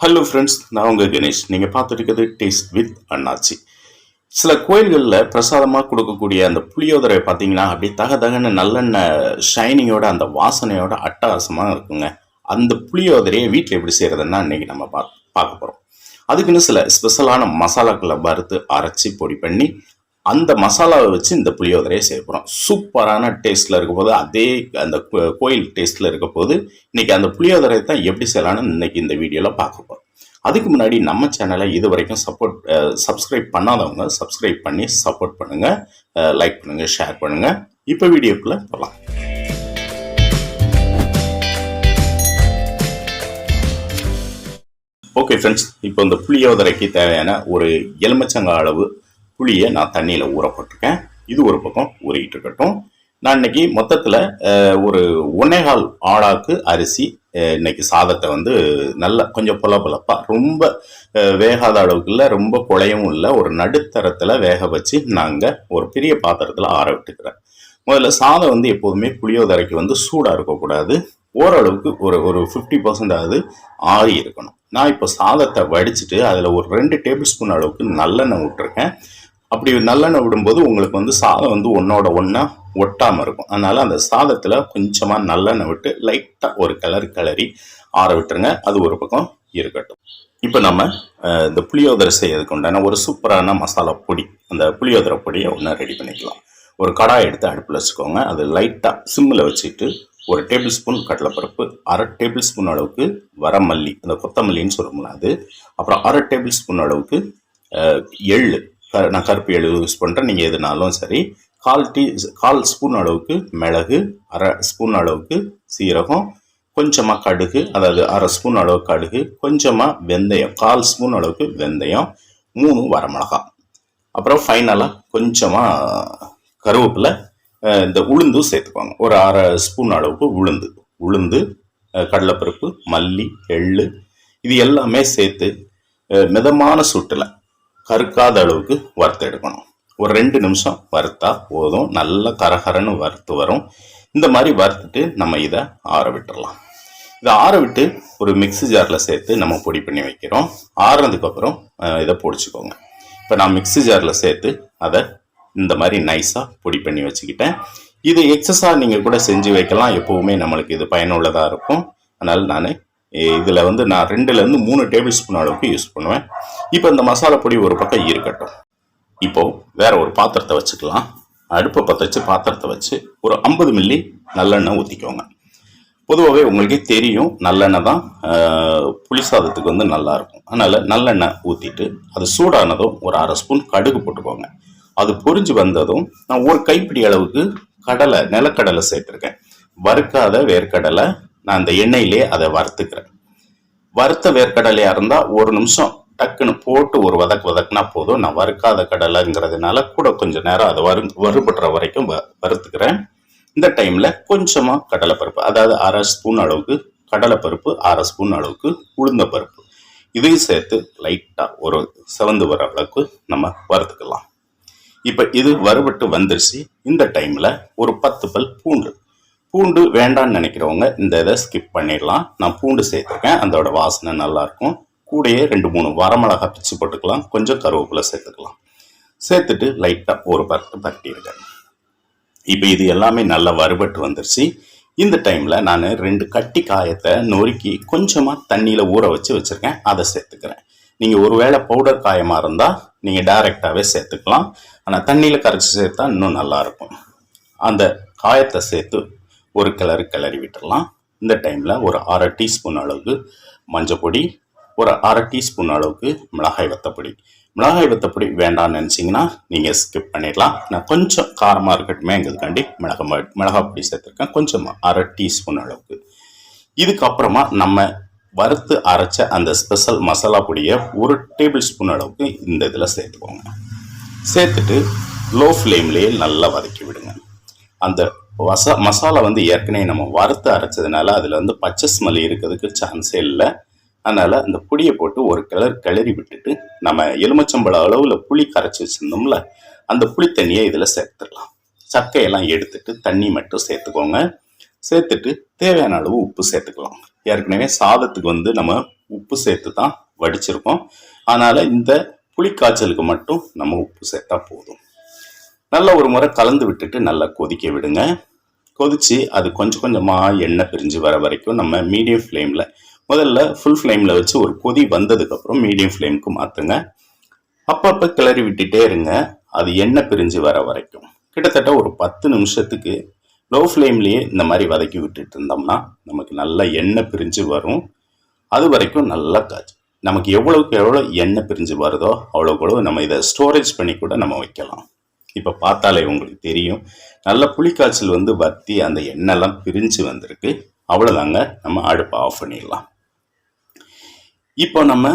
Hello friends நான் உங்கள் கணேஷ். நீங்கள் பார்த்துருக்கிறது டேஸ்ட் வித் அண்ணாச்சி. சில கோயில்களில் பிரசாதமாக கொடுக்கக்கூடிய அந்த புளியோதரை பார்த்தீங்கன்னா அப்படியே தக தகன்னு நல்லெண்ணெய் ஷைனிங்கோட அந்த வாசனையோட அட்டகாசமாக இருக்குங்க. அந்த புளியோதரையை வீட்டில் எப்படி செய்கிறதுன்னா இன்றைக்கி நம்ம பா பார்க்க போகிறோம் அதுக்குன்னு சில ஸ்பெஷலான மசாலாக்களை வறுத்து அரைச்சி பொடி பண்ணி அந்த மசாலாவை வச்சு இந்த புளியோதரையை செய்ய போகிறோம் சூப்பரான டேஸ்ட்டில் இருக்க போது அதே அந்த கோயில் டேஸ்ட்டில் இருக்க போது இன்னைக்கு அந்த புளியோதரை தான் எப்படி செய்யலாம்னு இன்னைக்கு இந்த வீடியோவில் பார்க்க போகிறோம் அதுக்கு முன்னாடி நம்ம சேனலை இது வரைக்கும் சப்போர்ட் சப்ஸ்கிரைப் பண்ணாதவங்க சப்ஸ்கிரைப் பண்ணி சப்போர்ட் பண்ணுங்கள் லைக் பண்ணுங்கள் ஷேர் பண்ணுங்கள் இப்போ வீடியோக்குள்ளே போகலாம் ஓகே ஃப்ரெண்ட்ஸ் இப்போ இந்த புளியோதரைக்கு தேவையான ஒரு எலுமிச்சங்க அளவு புளியை நான் தண்ணியில் ஊற போட்டிருக்கேன் இது ஒரு பக்கம் ஊறிக்கிட்டு இருக்கட்டும். நான் இன்னைக்கு மொத்தத்தில் ஒரு ஒன்னேகால் ஆளாக்கு அரிசி இன்னைக்கு சாதத்தை வந்து நல்ல கொஞ்சம் பொல ரொம்ப வேகாத அளவுக்கு இல்லை ரொம்ப குழையவும் இல்லை ஒரு நடுத்தரத்தில் வேக வச்சு நாங்கள் ஒரு பெரிய பாத்திரத்தில் ஆற விட்டுக்கிறேன். முதல்ல சாதம் வந்து எப்போதுமே புளியோதரைக்கு வந்து சூடாக இருக்கக்கூடாது. ஓரளவுக்கு ஒரு ஒரு ஃபிஃப்டி பர்சன்டாவது ஆறி இருக்கணும். நான் இப்போ சாதத்தை வடிச்சிட்டு அதில் ஒரு ரெண்டு டேபிள் ஸ்பூன் அளவுக்கு நல்லெண்ணெய் விட்டுருக்கேன் அப்படி நல்லெண்ணெய் விடும்போது உங்களுக்கு வந்து சாதம் வந்து ஒன்றோட ஒன்றா ஒட்டாமல் இருக்கும். அதனால் அந்த சாதத்தில் கொஞ்சமாக நல்லெண்ணெய் விட்டு லைட்டாக ஒரு கலர் கிளறி ஆற விட்டுருங்க. அது ஒரு பக்கம் இருக்கட்டும். இப்போ நம்ம இந்த புளியோதரை செய்யறதுக்கு உண்டான ஒரு சூப்பரான மசாலா பொடி அந்த புளியோதரை பொடியை ஒன்று ரெடி பண்ணிக்கலாம். ஒரு கடாய் எடுத்து அடுப்பில் வச்சுக்கோங்க. அது லைட்டாக சிம்மில் வச்சுட்டு ஒரு டேபிள் ஸ்பூன் கடலைப்பருப்பு அரை டேபிள் ஸ்பூன் அளவுக்கு வரமல்லி அந்த கொத்தமல்லின்னு சொல்லுவோம்ல அது. அப்புறம் அரை டேபிள் ஸ்பூன் அளவுக்கு எள்ளு நான் கருப்பு எள்ளு யூஸ் பண்ணுறேன் நீங்கள் எதுனாலும் சரி கால் டீ கால் ஸ்பூன் அளவுக்கு மிளகு அரை ஸ்பூன் அளவுக்கு சீரகம் கொஞ்சமாக கடுகு அதாவது அரை ஸ்பூன் அளவு கடுகு கொஞ்சமாக வெந்தயம் கால் ஸ்பூன் அளவுக்கு வெந்தயம் மூணு வரமிளகாய் அப்புறம் ஃபைனலாக கொஞ்சமாக கருவேப்பிலை இந்த உளுந்தும் சேர்த்துக்குவாங்க ஒரு அரை ஸ்பூன் அளவுக்கு உளுந்து. உளுந்து கடலைப்பருப்பு மல்லி எள்ளு இது எல்லாமே சேர்த்து மிதமான சுட்டில் கருக்காத அளவுக்கு வறுத்து எடுக்கணும். ஒரு ரெண்டு நிமிஷம் வறுத்தா போதும். நல்ல கரகரன்னு வறுத்து வரும். இந்த மாதிரி வறுத்துட்டு நம்ம இதை ஆற விட்டுடலாம் இதை ஆற விட்டு ஒரு மிக்ஸி ஜாரில் சேர்த்து நம்ம பொடி பண்ணி வைக்கிறோம். ஆறுனதுக்கப்புறம் இதை பொடிச்சுக்கோங்க. இப்போ நான் மிக்ஸி ஜாரில் சேர்த்து அதை இந்த மாதிரி நைஸாக பொடி பண்ணி வச்சுக்கிட்டேன். இது எக்ஸஸாக நீங்கள் கூட செஞ்சு வைக்கலாம். எப்போவுமே நம்மளுக்கு இது பயனுள்ளதாக இருக்கும். அதனால் நான் இதில் வந்து நான் ரெண்டுலேருந்து மூணு டேபிள் ஸ்பூன் அளவுக்கு யூஸ் பண்ணுவேன். இப்போ இந்த மசாலா பொடி ஒரு பக்கம் இருக்கட்டும். இப்போது வேறு ஒரு பாத்திரத்தை வச்சுக்கலாம். அடுப்பை பற்ற வச்சு பாத்திரத்தை வச்சு ஒரு ஐம்பது மில்லி நல்லெண்ணெய் ஊற்றிக்கோங்க பொதுவாகவே உங்களுக்கே தெரியும் நல்லெண்ணெய் தான் புளி சாதத்துக்கு வந்து நல்லாயிருக்கும் அதனால் நல்லெண்ணெய் ஊற்றிட்டு அது சூடானதும் ஒரு அரை ஸ்பூன் கடுகு போட்டுக்கோங்க. அது பொரிஞ்சு வந்ததும் நான் ஒரு கைப்பிடி அளவுக்கு கடலை நிலக்கடலை சேர்த்துருக்கேன். வறுக்காத வேர்க்கடலை நான் அந்த எண்ணெயிலே அதை வறுத்துக்கிறேன். வறுத்த வேர்க்கடலையாக இருந்தால் ஒரு நிமிஷம் டக்குன்னு போட்டு ஒரு வதக்கு வதக்குனா போதும். நான் வறுக்காத கடலைங்கிறதுனால கூட கொஞ்சம் நேரம் அதை வறு வறுபடுற வரைக்கும் வ- வறுத்துக்கிறேன். இந்த டைமில் கொஞ்சமாக கடலைப்பருப்பு அதாவது அரை ஸ்பூன் அளவுக்கு கடலைப்பருப்பு அரை ஸ்பூன் அளவுக்கு உளுந்த பருப்பு இதையும் சேர்த்து லைட்டாக ஒரு செவந்து வர அளவுக்கு நம்ம வறுத்துக்கலாம். இப்போ இது வறுபட்டு வந்துருச்சு. இந்த டைமில் ஒரு பத்து பல் பூண்டு பூண்டு வேண்டாம்னு நினைக்கிறவங்க இந்த இதை ஸ்கிப் பண்ணிடலாம். நான் பூண்டு சேர்த்துருக்கேன். அதோட வாசனை நல்லா இருக்கும். ரெண்டு மூணு வரமிளகா பிச்சு போட்டுக்கலாம். கொஞ்சம் கருவேப்பிலை சேர்த்துக்கலாம். சேர்த்துட்டு லைட்டாக ஒரு பரட்டு பரட்டியிருக்கேன் இப்போ இது எல்லாமே நல்லா வறுபட்டு வந்துருச்சு. இந்த டைமில் நான் ரெண்டு கட்டி காயத்தை நொறுக்கி கொஞ்சமாக தண்ணியில் ஊற வச்சு வச்சுருக்கேன். அதை சேர்த்துக்கிறேன். நீங்கள் ஒருவேளை பவுடர் காயமாக இருந்தால் நீங்கள் டைரெக்டாகவே சேர்த்துக்கலாம். ஆனால் தண்ணியில் கரைச்சி சேர்த்தா இன்னும் நல்லாயிருக்கும் அந்த காயத்தை சேர்த்து ஒரு கிளறு கிளறி விட்டுறலாம். இந்த டைமில் ஒரு அரை டீஸ்பூன் அளவுக்கு மஞ்சள் பொடி ஒரு அரை டீஸ்பூன் அளவுக்கு மிளகாய் வத்தப்பொடி. மிளகாய் வத்தப்பொடி வேண்டாம்னு நினச்சிங்கன்னா நீங்கள் ஸ்கிப் பண்ணிடலாம். நான் கொஞ்சம் காரமாக இருக்கட்டுமே எங்களுக்காண்டி மிளகா மிளகாய் பொடி சேர்த்துருக்கேன். கொஞ்சம் அரை டீஸ்பூன் அளவுக்கு. இதுக்கப்புறமா நம்ம வறுத்து அரைச்ச அந்த ஸ்பெஷல் மசாலா பொடியை ஒரு டேபிள் ஸ்பூன் அளவுக்கு இந்த இதில் சேர்த்துக்கோங்க. சேர்த்துட்டு லோ ஃப்ளேம்லேயே நல்லா வதக்கி விடுங்க. அந்த வசா மசாலா வந்து ஏற்கனவே நம்ம வறுத்து அரைச்சதுனால அதில் வந்து பச்சை ஸ்மெல் இருக்கிறதுக்கு சான்ஸே இல்லை. அதனால் அந்த புளியை போட்டு ஒரு கிளர் கிளறி விட்டுட்டு நம்ம எலுமிச்சம்பழ அளவில் புளி கரைச்சி வச்சுருந்தோம்ல அந்த புளி தண்ணியை இதில் சேர்த்துடலாம். சக்கையெல்லாம் எடுத்துட்டு தண்ணி மட்டும் சேர்த்துக்கோங்க. சேர்த்துட்டு தேவையான அளவு உப்பு சேர்த்துக்கலாம். ஏற்கனவே சாதத்துக்கு வந்து நம்ம உப்பு சேர்த்து தான் வடிச்சிருக்கோம். அதனால் இந்த புளி காய்ச்சலுக்கு மட்டும் நம்ம உப்பு சேர்த்தா போதும். நல்ல ஒரு முறை கலந்து விட்டுட்டு நல்லா கொதிக்க விடுங்க. கொதிச்சு அது கொஞ்சம் கொஞ்சமாக எண்ணெய் பிரிஞ்சு வர வரைக்கும் நம்ம மீடியம் ஃப்ளேமில் முதல்ல ஃபுல் ஃப்ளேமில் வச்சு ஒரு கொதி வந்ததுக்கப்புறம் மீடியம் ஃப்ளேமுக்கு மாற்றுங்க அப்பப்போ கிளறி விட்டுட்டே இருங்க. அது எண்ணெய் பிரிஞ்சு வர வரைக்கும். கிட்டத்தட்ட ஒரு பத்து நிமிஷத்துக்கு லோ ஃப்ளேம்லேயே இந்த மாதிரி வதக்கி விட்டுட்டு இருந்தோம்னா நமக்கு நல்ல எண்ணெய் பிரிஞ்சு வரும். அது வரைக்கும் நல்லா காய்ச்சி. நமக்கு எவ்வளோக்கு எவ்வளோ எண்ணெய் பிரிஞ்சு வருதோ அவ்வளோக்கு அவ்வளோ நம்ம இதை ஸ்டோரேஜ் பண்ணி கூட நம்ம வைக்கலாம். இப்போ பார்த்தாலே உங்களுக்கு தெரியும். நல்ல புளிக்காய்ச்சல் வந்து வத்தி அந்த எண்ணெய்லாம் பிரிஞ்சு வந்திருக்கு. அவ்வளோதாங்க நம்ம அடுப்பை ஆஃப் பண்ணிடலாம். இப்போ நம்ம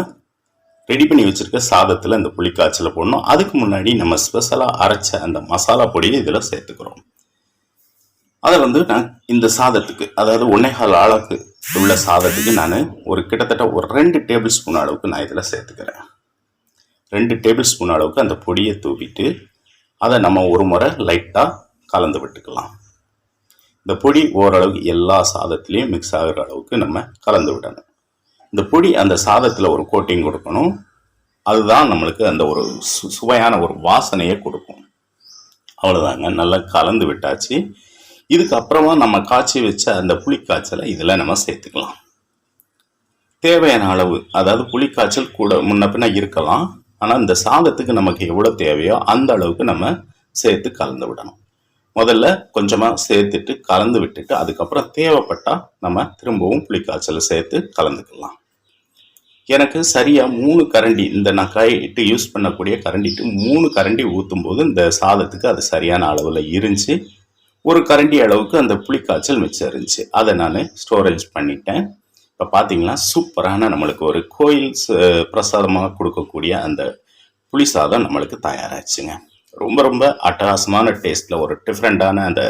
ரெடி பண்ணி வச்சிருக்க சாதத்தில் இந்த புளிக்காய்ச்சலை போடணும். அதுக்கு முன்னாடி நம்ம ஸ்பெஷலாக அரைச்ச அந்த மசாலா பொடியை இதில் சேர்த்துக்கிறோம். அதை வந்து நான் இந்த சாதத்துக்கு அதாவது ஒன்னேகால் ஆளுக்கு உள்ள சாதத்துக்கு நான் ஒரு கிட்டத்தட்ட ஒரு ரெண்டு டேபிள் ஸ்பூன் அளவுக்கு நான் இதில் சேர்த்துக்கிறேன். ரெண்டு டேபிள் ஸ்பூன் அளவுக்கு அந்த பொடியை தூவிட்டு அதை நம்ம ஒரு முறை லைட்டாக கலந்து விட்டுக்கலாம். இந்த பொடி ஓரளவுக்கு எல்லா சாதத்துலேயும் மிக்ஸ் ஆகிற அளவுக்கு நம்ம கலந்து விடணும். இந்த பொடி அந்த சாதத்தில் ஒரு கோட்டிங் கொடுக்கணும். அதுதான் நம்மளுக்கு அந்த ஒரு சு- சுவையான ஒரு வாசனையை கொடுக்கும். அவ்வளோதாங்க நல்லா கலந்து விட்டாச்சு. இதுக்கப்புறமா நம்ம காய்ச்சி வச்ச அந்த புளிக்காய்ச்சலை இதில் நம்ம சேர்த்துக்கலாம். தேவையான அளவு அதாவது புளிக்காய்ச்சல் கூட முன்ன பின்ன இருக்கலாம். ஆனால் இந்த சாதத்துக்கு நமக்கு எவ்வளோ தேவையோ அந்த அளவுக்கு நம்ம சேர்த்து கலந்து விடணும். முதல்ல கொஞ்சமாக சேர்த்துட்டு கலந்து விட்டுட்டு அதுக்கப்புறம் தேவைப்பட்டால் நம்ம திரும்பவும் புளிக்காய்ச்சலை சேர்த்து கலந்துக்கலாம். எனக்கு சரியாக மூணு கரண்டி இந்த நான் கைட்டு யூஸ் பண்ணக்கூடிய கரண்டிட்டு மூணு கரண்டி ஊற்றும் போது இந்த சாதத்துக்கு அது சரியான அளவில் இருந்துச்சு. ஒரு கரண்டி அளவுக்கு அந்த புளிக்காய்ச்சல் மிச்சம் இருந்துச்சு. அதை நான் ஸ்டோரேஜ் பண்ணிட்டேன். இப்போ பார்த்தீங்கன்னா சூப்பரான நம்மளுக்கு ஒரு கோயில் ச- பிரசாதமாக கொடுக்கக்கூடிய அந்த புளி சாதம் நம்மளுக்கு தயாராச்சுங்க. ரொம்ப ரொம்ப அட்டகாசமான டேஸ்ட்டில் ஒரு டிஃப்ரெண்ட்டான அந்த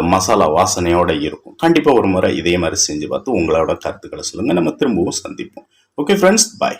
மசாலா வாசனையோட இருக்கும். கண்டிப்பாக ஒரு முறை இதே மாதிரி செஞ்சு பார்த்து உங்களோட கருத்துக்களை சொல்லுங்கள் நம்ம திரும்பவும் சந்திப்போம். Okay friends bye